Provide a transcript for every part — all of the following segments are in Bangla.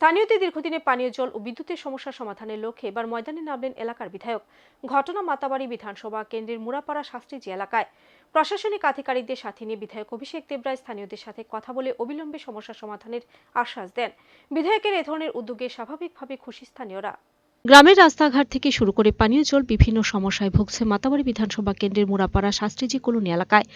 স্থানীয়দের দীর্ঘদিনের পানীয় জল ও বিদ্যুতের সমস্যা সমাধানের লক্ষ্যে এবার ময়দানে নামলেন এলাকার বিধায়ক। ঘটনা মাতাবাড়ি বিধানসভা কেন্দ্রের মুরাপাড়া শাস্ত্রীজি এলাকায়। প্রশাসনিক আধিকারিকদের সাথে নিয়ে বিধায়ক অভিষেক দেবরায় স্থানীয়দের সাথে কথা বলে অবিলম্বে সমস্যা সমাধানের আশ্বাস দেন। বিধায়কের এ ধরনের উদ্যোগে স্বাভাবিকভাবে খুশি স্থানীয়রা। গ্রামের রাস্তাঘাট থেকে শুরু করে পানীয় জল বিভিন্ন সমস্যায় ভুগছে মাতাবাড়ি বিধানসভা কেন্দ্রের মুরাপাড়া শাস্ত্রীজি কলোনি এলাকায়।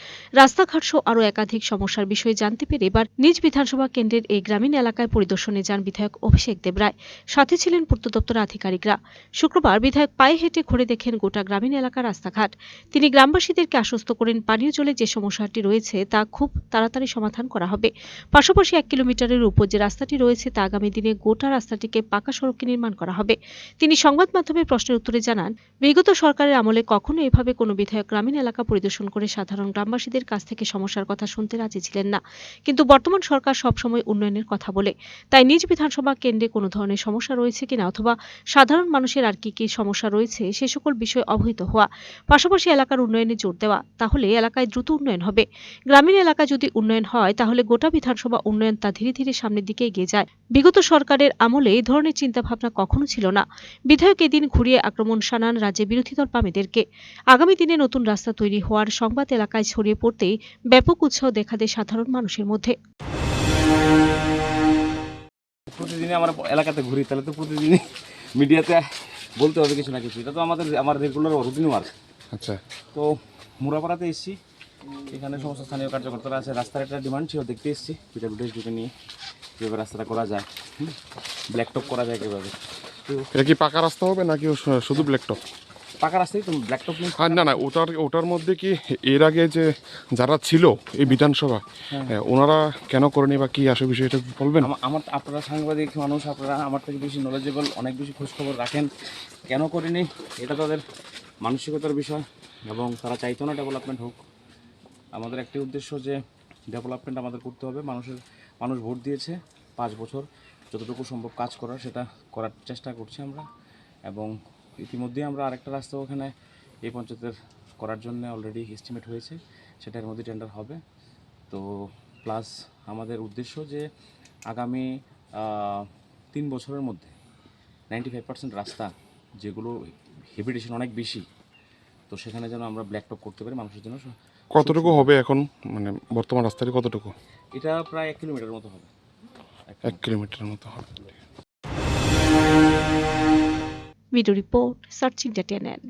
রাস্তাঘাট সহ আরও একাধিক সমস্যার বিষয়ে জানতে পেরে এবার নিজ বিধানসভা কেন্দ্রের এই গ্রামীণ এলাকায় পরিদর্শনে যান বিধায়ক অভিষেক দেবরায় সাথে ছিলেন পূর্ত দপ্তর আধিকারিকরা। শুক্রবার বিধায়ক পায়ে হেঁটে ঘুরে দেখেন গোটা গ্রামীণ এলাকার রাস্তাঘাট। তিনি গ্রামবাসীদেরকে আশ্বস্ত করেন, পানীয় জলে যে সমস্যাটি রয়েছে তা খুব তাড়াতাড়ি সমাধান করা হবে। পাশাপাশি এক কিলোমিটারের উপর যে রাস্তাটি রয়েছে তা আগামী দিনে গোটা রাস্তাটিকে পাকা সড়কে নির্মাণ করা হবে। তিনি সংবাদ মাধ্যমের প্রশ্নের উত্তরে জানান, বিগত সরকারের আমলে কখনো এভাবে কোনো বিধায়ক গ্রামীণ এলাকা পরিদর্শন করে সাধারণ গ্রামবাসীদের কাছ থেকে সমস্যার কথা শুনতে রাজি ছিলেন না। কিন্তু বর্তমান সরকার সবসময় উন্নয়নের কথা বলে। তাই নিজ বিধানসভা কেন্দ্রে কোনো ধরনের সমস্যা রয়েছে কিনা অথবা সাধারণ মানুষের আর কি কি সমস্যা রয়েছে সে সকল বিষয়ে অবহিত হওয়া, পাশাপাশি এলাকার উন্নয়নে জোর দেওয়া, তাহলে এলাকায় দ্রুত উন্নয়ন হবে। গ্রামীণ এলাকা যদি উন্নয়ন হয়, তাহলে গোটা বিধানসভা উন্নয়ন তা ধীরে ধীরে সামনের দিকে এগিয়ে যায়। বিগত সরকারের আমলে এই ধরনের চিন্তাভাবনা কখনো ছিল না। বিধায়ক এদিন ঘুরিয়ে আক্রমণ শানান রাজ্যে বিরোধী দল বামেদেরকে। আগামী দিনে নতুন রাস্তা তৈরি হওয়ার সংবাদ এলাকায় ছড়িয়ে পড়তেই ব্যাপক উৎসাহ দেখা দেয় সাধারণ মানুষের মধ্যে। প্রতিদিনই আমার এলাকাতে ঘুরি তাহলে তো প্রতিদিনই মিডিয়াতে বলতে হবে কিছু না কিছু। এটা তো আমাদের আমার রেগুলার রুটিন ওয়ার্ক আচ্ছা। তো মুরাপাড়াতে এসেছি। এখানে সমস্ত স্থানীয় কার্যকর্তারা আছে। রাস্তার একটা ডিমান্ড ছিল দেখতে এসেছি। পিডাব্লিউডিএস ঢুকে নিয়ে কীভাবে রাস্তাটা করা যায়। ব্ল্যাক টপ করা যায় কীভাবে? এটা কি পাকা রাস্তা হবে নাকি শুধু ব্ল্যাকটপ পাকা রাস্তায় তো ব্ল্যাক টপ নিয়ে আর না না ওটার ওটার মধ্যে কি এর আগে যে যারা ছিল এই বিধানসভা হ্যাঁ, ওনারা কেন করেনি বা কি আসে বিষয়টা একটু বলবেন? আমা- আমার আপনারা সাংবাদিক মানুষ আপনারা আমার থেকে বেশি নলেজেবল অনেক বেশি খোঁজখবর রাখেন। কেন করিনি? এটা তাদের মানসিকতার বিষয় এবং তারা চাইতো না ডেভেলপমেন্ট হোক। আমাদের একটি উদ্দেশ্য যে ডেভেলপমেন্ট আমাদের করতে হবে। মানুষের মানুষ ভোট দিয়েছে পাঁচ বছর। যতটুকু সম্ভব কাজ করার সেটা করার চেষ্টা করছি আমরা। এবং ইতিমধ্যে আমরা আরেকটা রাস্তা ওখানে এই পঞ্চায়েতের করার জন্য অলরেডি এস্টিমেট হয়েছে সেটার মধ্যে টেন্ডার হবে। তো প্লাস আমাদের উদ্দেশ্য যে আগামী তিন বছরের মধ্যে নাইনটি ফাইভ পার্সেন্ট রাস্তা যেগুলো হেভিটেশন অনেক বেশি তো সেখানে যেন আমরা ব্ল্যাক টপ করতে পারি মানুষের জন্য। কতটুকু হবে এখন? মানে বর্তমান রাস্তাটি কতটুকু? এটা প্রায় এক কিলোমিটার মতো হবে। এক কিলোমিটার মতো হবে। Video report search India টেনেন